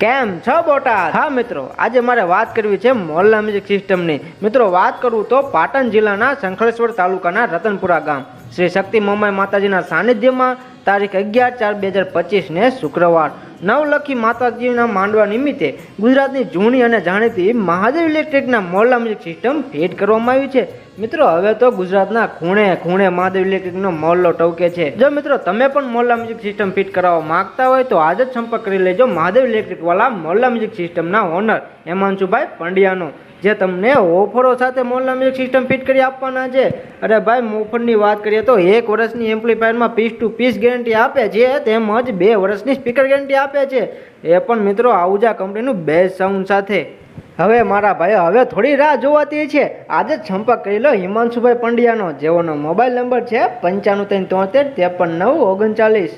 કેમ છો બોટાદ? હા, મિત્રો, આજે મારે વાત કરવી છે મોહલ્લા મ્યુઝિક સિસ્ટમની. મિત્રો, વાત કરું તો પાટણ જિલ્લાના શંખલેશ્વર તાલુકાના રતનપુરા ગામ. શ્રી શક્તિ મોમાઈ માતાજીના સાનિધ્યમાં તારીખ અગિયાર ચાર બે હજાર પચીસને શુક્રવાર. નવલખી માતાજીના માંડવા નિમિત્તે ગુજરાતની જૂની અને જાણીતી મહાદેવ ઇલેક્ટ્રિકના મોરલા મ્યુઝિક સિસ્ટમ ભેટ કરવામાં આવી છે. મિત્રો, હવે તો ગુજરાતના ખૂણે ખૂણે મહાદેવ ઇલેક્ટ્રિકનો મોલ્લો ટવકે છે. જો મિત્રો, તમે પણ મોહલ્લા મ્યુઝિક સિસ્ટમ ફિટ કરાવવા માંગતા હોય તો આજે જ સંપર્ક કરી લેજો મહાદેવ ઇલેક્ટ્રિક વાળા મોહલ્લા મ્યુઝિક સિસ્ટમના ઓનર હેમાંશુભાઈ પંડ્યાનો. જે તમને ઓફરો સાથે મોલના મ્યુઝિક સિસ્ટમ ફિટ કરી આપવાના છે. અરે ભાઈ ઓફરની વાત કરીએ તો એક વર્ષની એમ્પ્લીફાયરમાં પીસ ટુ પીસ ગેરંટી આપે છે, તેમજ બે વર્ષની સ્પીકર ગેરંટી આપે છે. એ પણ મિત્રો આઉજા કંપનીનું બેસ્ટ સાઉન્ડ સાથે. હવે મારા ભાઈ, હવે થોડી રાહ જોવાતી છે. આજે જ સંપર્ક કરી લો, હિમાંશુભાઈ પંડ્યાનો, જેઓનો મોબાઈલ નંબર છે પંચાણું ત્રણ તોતેર ત્રેપન નવ ઓગણચાલીસ.